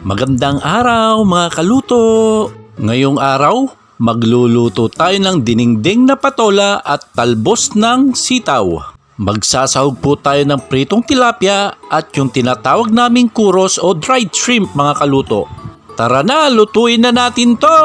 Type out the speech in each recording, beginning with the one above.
Magandang araw mga kaluto! Ngayong araw, magluluto tayo ng diningding na patola at talbos ng sitaw. Magsasahog po tayo ng pritong tilapia at yung tinatawag naming kuros o dried shrimp mga kaluto. Tara na, lutuin na natin to!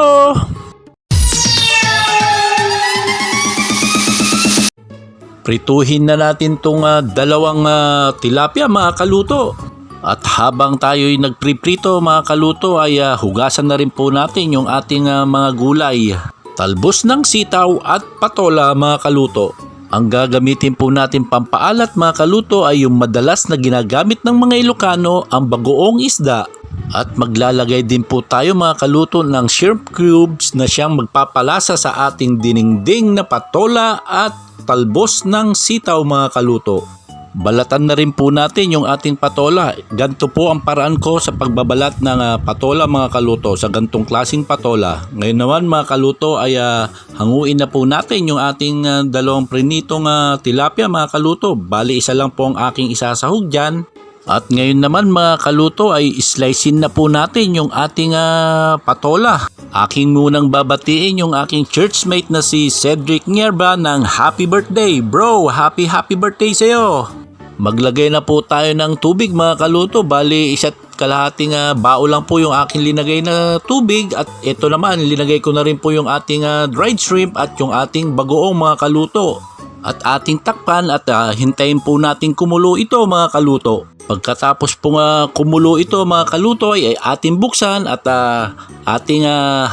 Prituhin na natin tong ah, dalawang ah, tilapia mga kaluto. At habang tayo'y nagpriprito mga kaluto ay ah, hugasan na rin po natin yung ating ah, mga gulay. Talbos ng sitaw at patola mga kaluto. Ang gagamitin po natin pampaalat mga kaluto ay yung madalas na ginagamit ng mga Ilocano ang bagoong isda. At maglalagay din po tayo mga kaluto ng shrimp cubes na siyang magpapalasa sa ating diningding na patola at talbos ng sitaw mga kaluto. Balatan na rin po natin yung ating patola. Ganto po ang paraan ko sa pagbabalat ng ah, patola mga kaluto sa gantong klasing patola. Ngayon naman mga kaluto ay ah, hanguin na po natin yung ating ah, dalawang prinitong ah, tilapia mga kaluto. Bali isa lang po ang aking isasahog dyan. At ngayon naman mga kaluto ay slicein na po natin yung ating ah, patola. Aking munang babatiin yung aking churchmate na si Cedric Nierba ng happy birthday. Bro, happy happy birthday sa'yo! Maglagay na po tayo ng tubig mga kaluto. Bali, isa't kalahating ah, bao lang po yung aking linagay na tubig. At ito naman, linagay ko na rin po yung ating ah, dried shrimp at yung ating bagoong mga kaluto. At ating takpan at ah, hintayin po natin kumulo ito mga kaluto. Pagkatapos po nga kumulo ito mga kaluto ay, ay ating buksan at ah, ating ah,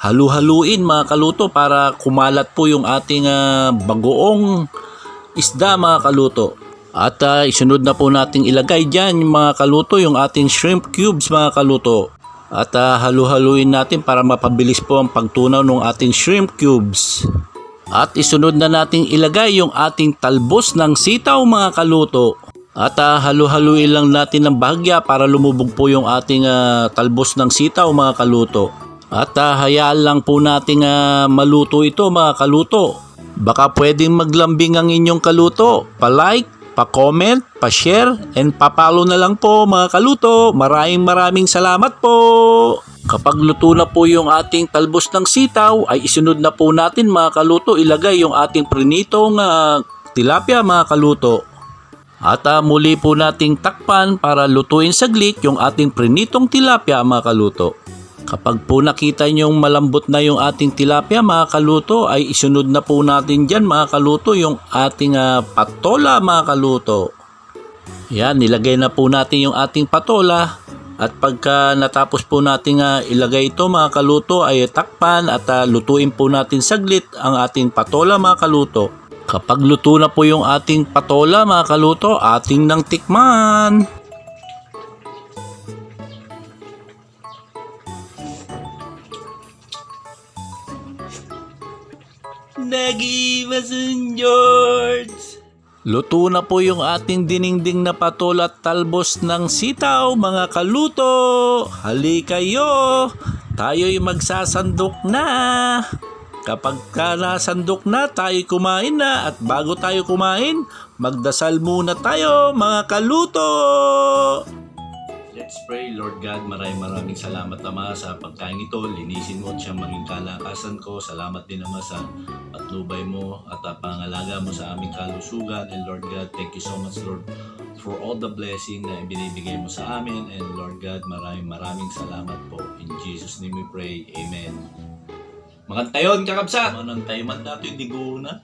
halu-haluin mga kaluto para kumalat po yung ating ah, bagoong isda mga kaluto. At ah, isunod na po nating ilagay dyan yung mga kaluto, yung ating shrimp cubes mga kaluto. At ah, halu-haluin natin para mapabilis po ang pagtunaw ng ating shrimp cubes. At isunod na nating ilagay yung ating talbos ng sitaw mga kaluto. At ah, halu-haluin lang natin ng bahagya para lumubog po yung ating ah, talbos ng sitaw mga kaluto. At ah, hayaan lang po nating ah, maluto ito mga kaluto. Baka pwedeng maglambing ang inyong kaluto. Pa-like, pa-comment, pa-share, and papalo na lang po mga kaluto. Maraming maraming salamat po. Kapag luto na po yung ating talbos ng sitaw, ay isunod na po natin mga kaluto ilagay yung ating prinitong ah, tilapia mga kaluto. At ah, muli po nating takpan para lutuin saglit yung ating prinitong tilapia mga kaluto. Kapag po nakita nyong malambot na yung ating tilapia mga kaluto ay isunod na po natin dyan mga kaluto yung ating ah, patola mga kaluto. Yan, nilagay na po natin yung ating patola at pagka natapos po natin ah, ilagay ito mga kaluto ay takpan at ah, lutuin po natin saglit ang ating patola mga kaluto. Kapag luto na po yung ating patola mga kaluto, ating nang tikman. Nagimasan George! Luto na po yung ating diningding na patol at talbos ng sitaw, mga kaluto! Hali kayo! Tayo'y magsasandok na! Kapag ka nasandok na, tayo kumain na at bago tayo kumain, magdasal muna tayo, mga kaluto! Let's pray, Lord God. Maraming maraming salamat Ama sa pagkain ito. Linisin mo at siyang maging kalakasan ko. Salamat din naman sa patnubay mo at pangalaga mo sa aming kalusugan. And Lord God, thank you so much Lord for all the blessing na binibigay mo sa amin. And Lord God, maraming maraming salamat po. In Jesus name we pray. Amen. Makantayon, kakabsat! Manantay man nato yung digo na.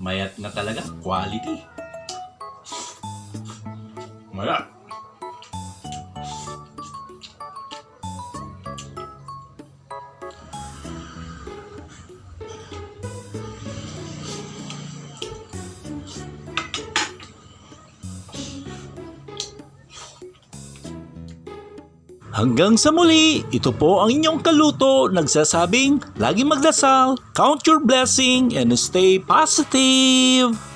Mayat na talaga. Quality. Mayat. Hanggang sa muli, ito po ang inyong kaluto nagsasabing lagi magdasal, count your blessing, and stay positive!